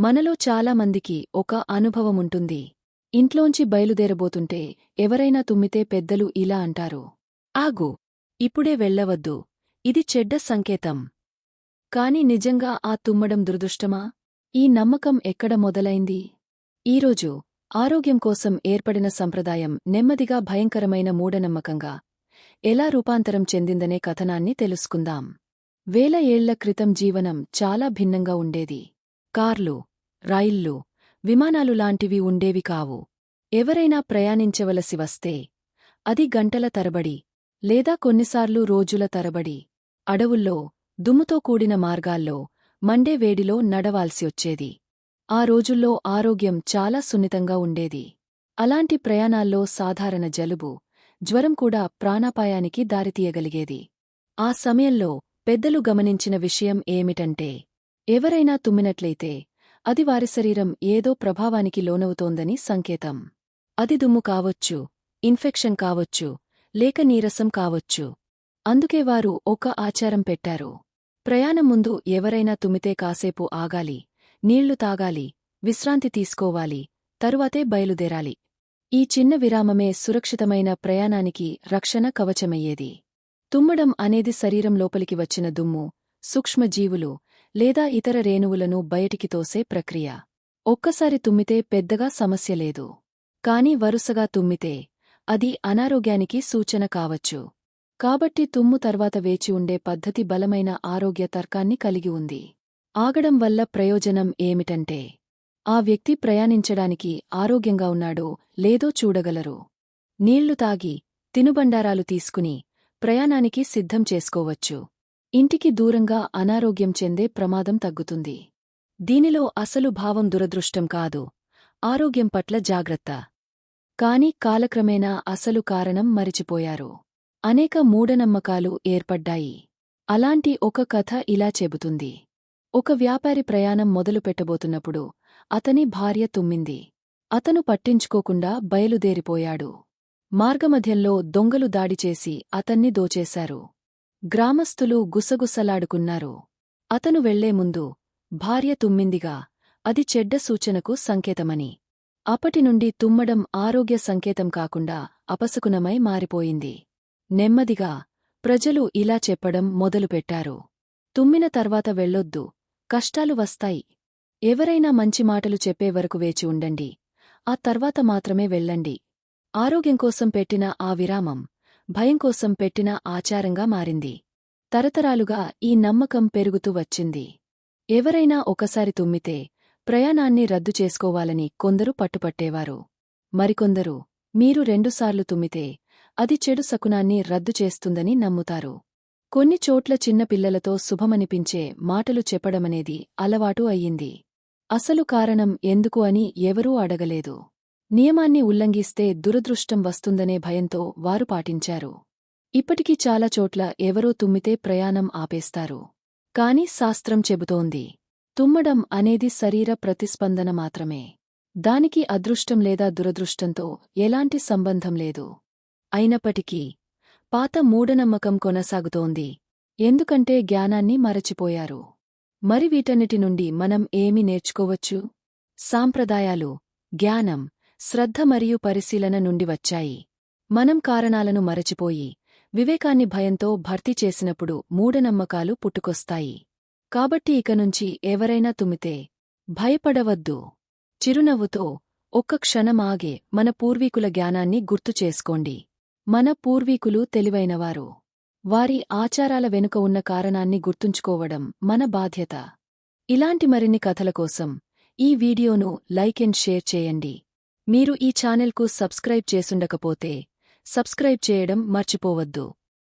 మనలో చాలామందికి ఒక అనుభవముంటుంది. ఇంట్లోంచి బయలుదేరబోతుంటే ఎవరైనా తుమ్మితే పెద్దలు ఇలా అంటారు. ఆగు ఇప్పుడే వెళ్ళవద్దు ఇది చెడ్డ సంకేతం. కాని నిజంగా ఆ తుమ్మడం దురదృష్టమా? ఈ నమ్మకం ఎక్కడ మొదలైంది? ఈరోజు ఆరోగ్యం కోసం ఏర్పడిన సంప్రదాయం నెమ్మదిగా భయంకరమైన మూఢనమ్మకంగా ఎలా రూపాంతరం చెందిందనే కథనాన్ని తెలుసుకుందాం. వేల ఏళ్ళ క్రితం జీవనం చాలా భిన్నంగా ఉండేది. కార్లు రైళ్ళు విమానాలు లాంటివి ఉండేవి కావు. ఎవరైనా ప్రయాణించవలసి వస్తే అది గంటల తరబడి లేదా కొన్నిసార్లు రోజుల తరబడి. అడవుల్లో దుమ్ముతో కూడిన మార్గాల్లో మండే వేడిలో నడవాల్సి వచ్చేది. ఆ రోజుల్లో ఆరోగ్యం చాలా సున్నితంగా ఉండేది. అలాంటి ప్రయాణాల్లో సాధారణ జలుబు జ్వరం కూడా ప్రాణాపాయానికి దారితీయగలిగేది. ఆ సమయంలో పెద్దలు గమనించిన విషయం ఏమిటంటే ఎవరైనా తుమ్మినట్లయితే అది వారి శరీరం ఏదో ప్రభావానికి లోనవుతోందని సంకేతం. అది దుమ్ము కావచ్చు ఇన్ఫెక్షన్ కావచ్చు లేక నీరసం కావచ్చు. అందుకే వారు ఒక ఆచారం పెట్టారు. ప్రయాణం ముందు ఎవరైనా తుమ్మితే కాసేపు ఆగాలి నీళ్ళు తాగాలి విశ్రాంతి తీసుకోవాలి తరువాతే బయలుదేరాలి. ఈ చిన్న విరామమే సురక్షితమైన ప్రయాణానికి రక్షణ కవచమయ్యేది. తుమ్మడం అనేది శరీరం లోపలికి వచ్చిన దుమ్ము సూక్ష్మజీవులు లేదా ఇతర రేణువులను బయటికి తోసే ప్రక్రియ. ఒక్కసారి తుమ్మితే పెద్దగా సమస్య లేదు. కాని వరుసగా తుమ్మితే అది అనారోగ్యానికి సూచన కావచ్చు. కాబట్టి తుమ్ము తర్వాత వేచి ఉండే పద్ధతి బలమైన ఆరోగ్య తర్కాన్ని కలిగి ఉంది. ఆగడం వల్ల ప్రయోజనం ఏమిటంటే ఆ వ్యక్తి ప్రయాణించడానికి ఆరోగ్యంగా ఉన్నాడో లేదో చూడగలరు. నీళ్ళు తాగి తినుబండారాలు తీసుకుని ప్రయాణానికి సిద్ధం చేసుకోవచ్చు. ఇంటికి దూరంగా అనారోగ్యం చెందే ప్రమాదం తగ్గుతుంది. దీనిలో అసలు భావం దురదృష్టం కాదు. ఆరోగ్యం పట్ల జాగ్రత్త. కాని కాలక్రమేణా అసలు కారణం మరిచిపోయారు. అనేక మూఢనమ్మకాలు ఏర్పడ్డాయి. అలాంటి ఒక కథ ఇలా చెబుతుంది. ఒక వ్యాపారి ప్రయాణం మొదలుపెట్టబోతున్నప్పుడు అతని భార్య తుమ్మింది. అతను పట్టించుకోకుండా బయలుదేరిపోయాడు. మార్గమధ్యంలో దొంగలు దాడిచేసి అతన్ని దోచేశారు. గ్రామస్థులు గుసగుసలాడుకున్నారు. అతను వెళ్ళే ముందు భార్య తుమ్మిందిగా అది చెడ్డ సూచనకు సంకేతమని. అప్పటినుండి తుమ్మడం ఆరోగ్య సంకేతం కాకుండా అపశకునమై మారిపోయింది. నెమ్మదిగా ప్రజలు ఇలా చెప్పడం మొదలుపెట్టారు. తుమ్మిన తర్వాత వెళ్ళొద్దు కష్టాలు వస్తాయి. ఎవరైనా మంచి మాటలు చెప్పే వరకు వేచి ఉండండి. ఆ తర్వాత మాత్రమే వెళ్ళండి. ఆరోగ్యం కోసం పెట్టిన ఆ విరామం భయం కోసం పెట్టిన ఆచారంగా మారింది. తరతరాలుగా ఈ నమ్మకం పెరుగుతూ వచ్చింది. ఎవరైనా ఒకసారి తుమ్మితే ప్రయాణాన్ని రద్దు చేసుకోవాలని కొందరు పట్టుపట్టేవారు. మరికొందరు మీరు రెండుసార్లు తుమ్మితే అది చెడు శకునాన్ని రద్దు చేస్తుందని నమ్ముతారు. కొన్ని చోట్ల చిన్న పిల్లలతో శుభమనిపించే మాటలు చెప్పడమనేది అలవాటు అయ్యింది. అసలు కారణం ఎందుకు అని ఎవరూ అడగలేదు. నియమాన్ని ఉల్లంఘిస్తే దురదృష్టం వస్తుందనే భయంతో వారు పాటించారు. ఇప్పటికీ చాలా చోట్ల ఎవరో తుమ్మితే ప్రయాణం ఆపేస్తారు. కాని శాస్త్రం చెబుతోంది తుమ్మడం అనేది శరీర ప్రతిస్పందన మాత్రమే. దానికి అదృష్టం లేదా దురదృష్టంతో ఎలాంటి సంబంధం లేదు. అయినప్పటికీ పాత మూఢనమ్మకం కొనసాగుతోంది. ఎందుకంటే జ్ఞానాన్ని మరచిపోయారు. మరి వీటన్నిటి నుండి మనం ఏమి నేర్చుకోవచ్చు? సాంప్రదాయాలు జ్ఞానం శ్రద్ధ మరియు పరిశీలన నుండి వచ్చాయి. మనం కారణాలను మరచిపోయి వివేకాన్ని భయంతో భర్తీ చేసినప్పుడు మూఢనమ్మకాలు పుట్టుకొస్తాయి. కాబట్టి ఇకనుంచి ఎవరైనా తుమ్మితే భయపడవద్దు. చిరునవ్వుతో ఒక్క క్షణమాగే మన పూర్వీకుల జ్ఞానాన్ని గుర్తు చేసుకోండి. మన పూర్వీకులు తెలివైనవారు. వారి ఆచారాల వెనుక ఉన్న కారణాన్ని గుర్తుంచుకోవడం మన బాధ్యత. ఇలాంటి మరిన్ని కథల కోసం ఈ వీడియోను లైక్ అండ్ షేర్ చేయండి. మీరు ఈ ఛానెల్కు సబ్స్క్రైబ్ చేసుండకపోతే సబ్స్క్రైబ్ చేయడం మర్చిపోవద్దు.